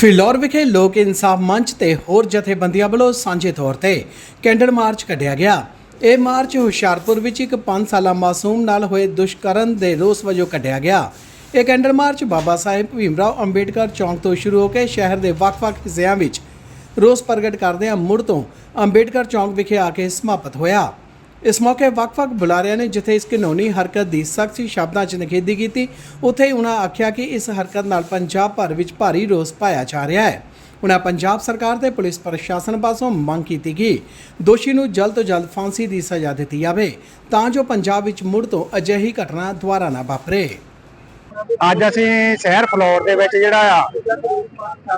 ਫਿਲੌਰ ਵਿਖੇ ਲੋਕ ਇਨਸਾਫ ਮੰਚ ਤੇ ਹੋਰ ਜਥੇਬੰਦੀਆਂ ਵੱਲੋਂ ਸਾਂਝੇ ਤੌਰ ਤੇ ਕੈਂਡਲ ਮਾਰਚ ਕੱਢਿਆ ਗਿਆ। ਇਹ ਮਾਰਚ ਹੁਸ਼ਿਆਰਪੁਰ ਵਿੱਚ ਇੱਕ 5 ਸਾਲਾ ਮਾਸੂਮ ਨਾਲ ਹੋਏ ਦੁਸ਼ਕਰਮ ਦੇ ਰੋਸ ਵਜੋਂ ਕੱਢਿਆ ਗਿਆ। ਇਹ ਕੈਂਡਲ ਮਾਰਚ ਬਾਬਾ ਸਾਹਿਬ ਭੀਮਰਾਓ ਅੰਬੇਡਕਰ ਚੌਂਕ ਤੋਂ ਸ਼ੁਰੂ ਹੋ ਕੇ ਸ਼ਹਿਰ ਦੇ ਵੱਖ-ਵੱਖ ਹਿੱਸਿਆਂ ਵਿੱਚ ਰੋਸ ਪ੍ਰਗਟ ਕਰਦਿਆਂ ਮੁੜ ਤੋਂ ਅੰਬੇਡਕਰ ਚੌਂਕ ਵਿਖੇ ਆ ਕੇ ਸਮਾਪਤ ਹੋਇਆ। ਇਸ ਮੌਕੇ ਵੱਖ-ਵੱਖ ਬੁਲਾਰਿਆਂ ਨੇ ਜਿੱਥੇ ਇਸ ਕਾਨੂੰਨੀ ਹਰਕਤ ਦੀ ਸਖਤ ਸ਼ਬਦਾਂ 'ਚ ਨਿਖੇਧੀ ਕੀਤੀ, ਉੱਥੇ ਹੀ ਉਹਨਾਂ ਆਖਿਆ ਕਿ ਇਸ ਹਰਕਤ ਨਾਲ ਪੰਜਾਬ ਭਰ ਵਿੱਚ ਭਾਰੀ ਰੋਸ ਪਾਇਆ ਜਾ ਰਿਹਾ ਹੈ। ਉਹਨਾਂ ਪੰਜਾਬ ਸਰਕਾਰ ਤੇ ਪੁਲਿਸ ਪ੍ਰਸ਼ਾਸਨ ਪਾਸੋਂ ਮੰਗ ਕੀਤੀ ਕਿ ਦੋਸ਼ੀ ਨੂੰ ਜਲਦ ਤੋਂ ਜਲਦ ਫਾਂਸੀ ਦੀ ਸਜ਼ਾ ਦਿੱਤੀ ਜਾਵੇ, ਤਾਂ ਜੋ ਪੰਜਾਬ ਵਿੱਚ ਮੁੜ ਤੋਂ ਅਜਿਹੀ ਘਟਨਾ ਦੁਬਾਰਾ ਨਾ ਵਾਪਰੇ। ਅੱਜ ਅਸੀਂ ਸ਼ਹਿਰ ਫਲੋਰ ਦੇ ਵਿੱਚ ਜਿਹੜਾ ਆ,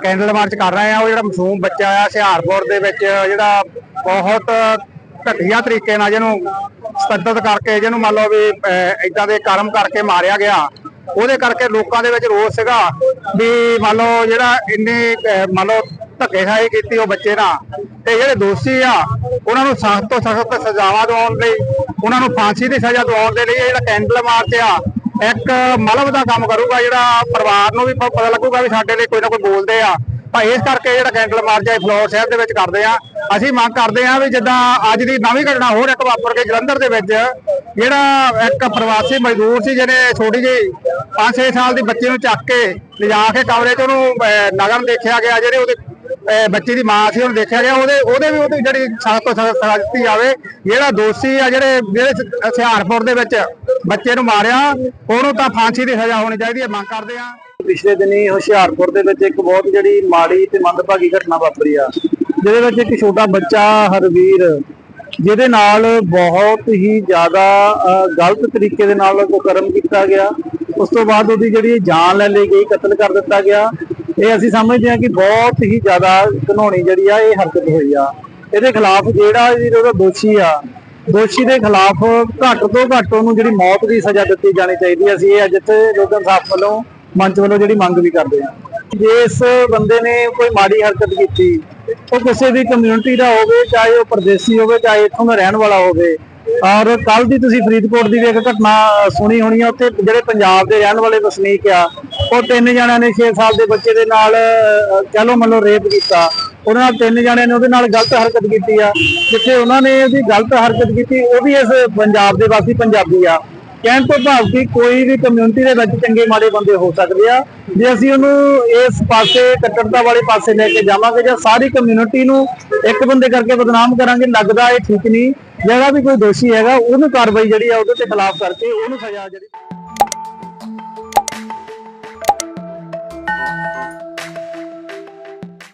ਕੈਂਡਲ ਮਾਰਚ ਕਰ ਰਹੇ ਆ, ਉਹ ਜਿਹੜਾ ਮਾਸੂਮ ਬੱਚਾ ਆ, ਹੁਸ਼ਿਆਰਪੁਰ ਦੇ ਵਿੱਚ ਜਿਹੜਾ ਬਹੁਤ ਘਟੀਆ ਤਰੀਕੇ ਨਾਲ ਜਿਹਨੂੰ ਸਤੱਦਤ ਕਰਕੇ ਜਿਹਨੂੰ ਮੰਨ ਲਓ ਵੀ ਇਦਾਂ ਦੇ ਕਰਮ ਕਰਕੇ ਮਾਰਿਆ ਗਿਆ, ਉਹਦੇ ਕਰਕੇ ਲੋਕਾਂ ਦੇ ਵਿੱਚ ਰੋਸ ਸੀਗਾ ਵੀ ਮੰਨ ਲਓ ਜਿਹੜਾ ਇੰਨੀ ਮੰਨ ਲਓ ਧੱਕੇਸ਼ਾਹੀ ਕੀਤੀ ਉਹ ਬੱਚੇ ਨਾਲ, ਤੇ ਜਿਹੜੇ ਦੋਸ਼ੀ ਆ, ਉਹਨਾਂ ਨੂੰ ਸਖਤ ਤੋਂ ਸਖਤ ਸਜ਼ਾਵਾਂ ਦਿਵਾਉਣ ਲਈ, ਉਹਨਾਂ ਨੂੰ ਫਾਂਸੀ ਦੀ ਸਜ਼ਾ ਦਿਵਾਉਣ ਦੇ ਲਈ ਇਹ ਜਿਹੜਾ ਕੈਂਡਲ ਮਾਰਚ ਆ ਇੱਕ ਮਲਬ ਦਾ ਕੰਮ ਕਰੂਗਾ ਜਿਹੜਾ ਪਰਿਵਾਰ ਨੂੰ ਵੀ ਪਤਾ ਲੱਗੂਗਾ ਵੀ ਸਾਡੇ ਲਈ ਕੋਈ ਨਾ ਕੋਈ ਬੋਲਦੇ ਆ। ਤਾਂ ਇਸ ਕਰਕੇ ਜਿਹੜਾ ਕੈਂਡਲ ਮਾਰਚ ਹੈ ਫਲੋਰ ਸ਼ਹਿਰ ਦੇ ਵਿੱਚ ਕਰਦੇ ਆ। ਅਸੀਂ ਮੰਗ ਕਰਦੇ ਆ ਵੀ ਜਿੱਦਾਂ ਅੱਜ ਦੀ ਨਵੀਂ ਘਟਨਾ ਹੋਰ ਇੱਕ ਵਾਪਰ ਕੇ ਜਲੰਧਰ ਦੇ ਵਿੱਚ, ਜਿਹੜਾ ਇੱਕ ਪ੍ਰਵਾਸੀ ਮਜ਼ਦੂਰ ਸੀ, ਜਿਹਨੇ ਛੋਟੀ ਜਿਹੀ 5-6 ਸਾਲ ਦੀ ਬੱਚੀ ਨੂੰ ਚੱਕ ਕੇ ਲਿਜਾ ਕੇ ਕਮਰੇ 'ਚ ਉਹਨੂੰ ਅਹ, ਨਗਨ ਦੇਖਿਆ ਗਿਆ ਜਿਹੜੇ ਉਹਦੇ ਅਹ, ਬੱਚੀ ਦੀ ਮਾਂ ਸੀ ਉਹਨੂੰ ਦੇਖਿਆ ਗਿਆ। ਉਹਦੇ ਉਹਦੇ ਵੀ ਉਹਦੀ ਜਿਹੜੀ ਸਖਤ ਤੋਂ ਸਖਤ ਸਜ਼ਾ ਦਿੱਤੀ ਜਾਵੇ। ਜਿਹੜਾ ਦੋਸ਼ੀ ਆ ਜਿਹੜੇ ਜਿਹੜੇ ਹੁਸ਼ਿਆਰਪੁਰ ਦੇ ਵਿੱਚ ਬੱਚੇ ਨੂੰ ਮਾਰਿਆ ਉਹਨੂੰ ਤਾਂ ਫਾਂਸੀ ਦੀ ਸਜ਼ਾ ਹੋਣੀ ਚਾਹੀਦੀ ਹੈ। ਮੰਗ ਕਰਦੇ ਆ ਪਿਛਲੇ ਦਿਨੀ ਹੁਸ਼ਿਆਰਪੁਰ ਦੇ ਵਿੱਚ ਇੱਕ ਬਹੁਤ ਜਿਹੜੀ ਮਾੜੀ ਤੇ ਮੰਦਭਾਗੀ ਘਟਨਾ ਵਾਪਰੀ ਆ ਜਿਹਦੇ ਵਿੱਚ ਇੱਕ ਛੋਟਾ ਬੱਚਾ ਹਰਵੀਰ ਜਿਹਦੇ ਨਾਲ ਬਹੁਤ ਹੀ ਜ਼ਿਆਦਾ ਗਲਤ ਤਰੀਕੇ ਦੇ ਨਾਲ ਕਰਮ ਕੀਤਾ ਗਿਆ ਉਸ ਤੋਂ ਬਾਅਦ ਉਹਦੀ ਜਿਹੜੀ ਜਾਨ ਲੈ ਲਈ ਗਈ, ਕਤਲ ਕਰ ਦਿੱਤਾ ਗਿਆ। ਇਹ ਅਸੀਂ ਸਮਝਦੇ ਹਾਂ ਕਿ ਬਹੁਤ ਹੀ ਜ਼ਿਆਦਾ ਘਨੌਣੀ ਜਿਹੜੀ ਆ, ਇਹ ਹਰਕਤ ਹੋਈ ਆ। ਇਹਦੇ ਖਿਲਾਫ ਜਿਹੜਾ ਜਿਹੜਾ ਦੋਸ਼ੀ ਆ, ਦੋਸ਼ੀ ਦੇ ਖਿਲਾਫ ਘੱਟ ਤੋਂ ਘੱਟ ਉਹਨੂੰ ਜਿਹੜੀ ਮੌਤ ਦੀ ਸਜ਼ਾ ਦਿੱਤੀ ਜਾਣੀ ਚਾਹੀਦੀ ਹੈ ਅਸੀਂ ਇਹ ਅੱਜ ਇੱਥੇ ਲੋਕਾਂ ਸਾਫ਼ ਵੱਲੋਂ, ਮੰਚ ਵੱਲੋਂ ਜਿਹੜੀ ਮੰਗ ਵੀ ਕਰਦੇ ਹਾਂ। ਜੇ ਇਸ ਬੰਦੇ ਨੇ ਕੋਈ ਮਾੜੀ ਹਰਕਤ ਕੀਤੀ, ਉਹ ਕਿਸੇ ਵੀ ਕਮਿਊਨਿਟੀ ਦਾ ਹੋਵੇ, ਚਾਹੇ ਉਹ ਪਰਦੇਸੀ ਹੋਵੇ, ਚਾਹੇ ਇੱਥੋਂ ਦਾ ਰਹਿਣ ਵਾਲਾ ਹੋਵੇ ਔਰ ਕੱਲ ਦੀ ਤੁਸੀਂ ਫਰੀਦਕੋਟ ਦੀ ਵੀ ਇੱਕ ਘਟਨਾ ਸੁਣੀ ਹੋਣੀ ਆ ਉੱਥੇ ਜਿਹੜੇ ਪੰਜਾਬ ਦੇ ਰਹਿਣ ਵਾਲੇ ਵਸਨੀਕ ਆ ਉਹ ਤਿੰਨ ਜਣਿਆਂ ਨੇ 6 ਸਾਲ ਦੇ ਬੱਚੇ ਦੇ ਨਾਲ ਅਹ, ਕਹਿ ਲਓ ਮੰਨ ਲਓ ਰੇਪ ਕੀਤਾ। ਉਹਨਾਂ ਨਾਲ ਤਿੰਨ ਜਣਿਆਂ ਨੇ ਉਹਦੇ ਨਾਲ ਗਲਤ ਹਰਕਤ ਕੀਤੀ ਆ ਜਿੱਥੇ ਉਹਨਾਂ ਨੇ ਉਹਦੀ ਗਲਤ ਹਰਕਤ ਕੀਤੀ ਉਹ ਵੀ ਇਸ ਪੰਜਾਬ ਦੇ ਵਾਸੀ ਪੰਜਾਬੀ ਆ। ਕਹਿਣ ਤੋਂ ਭਾਵ ਕਿ ਕੋਈ ਵੀ ਕਮਿਊਨਿਟੀ ਦੇ ਵਿੱਚ ਚੰਗੇ ਮਾੜੇ ਬੰਦੇ ਹੋ ਸਕਦੇ ਆ, ਜੇ ਅਸੀਂ ਉਹਨੂੰ ਇਸ ਪਾਸੇ ਕੱਟੜਤਾ ਵਾਲੇ ਪਾਸੇ ਲੈ ਕੇ ਜਾਵਾਂਗੇ ਜਾਂ ਸਾਰੀ ਕਮਿਊਨਿਟੀ ਨੂੰ ਇੱਕ ਬੰਦੇ ਕਰਕੇ ਬਦਨਾਮ ਕਰਾਂਗੇ, ਲੱਗਦਾ ਇਹ ਠੀਕ ਨਹੀਂ। ਜਿਹੜਾ ਵੀ ਕੋਈ ਦੋਸ਼ੀ ਹੈਗਾ, ਉਹਨੂੰ ਕਾਰਵਾਈ ਜਿਹੜੀ ਆ ਉਹਦੇ ਤੇ ਖਿਲਾਫ ਕਰਕੇ ਉਹਨੂੰ ਸਜ਼ਾ ਜਿਹੜੀ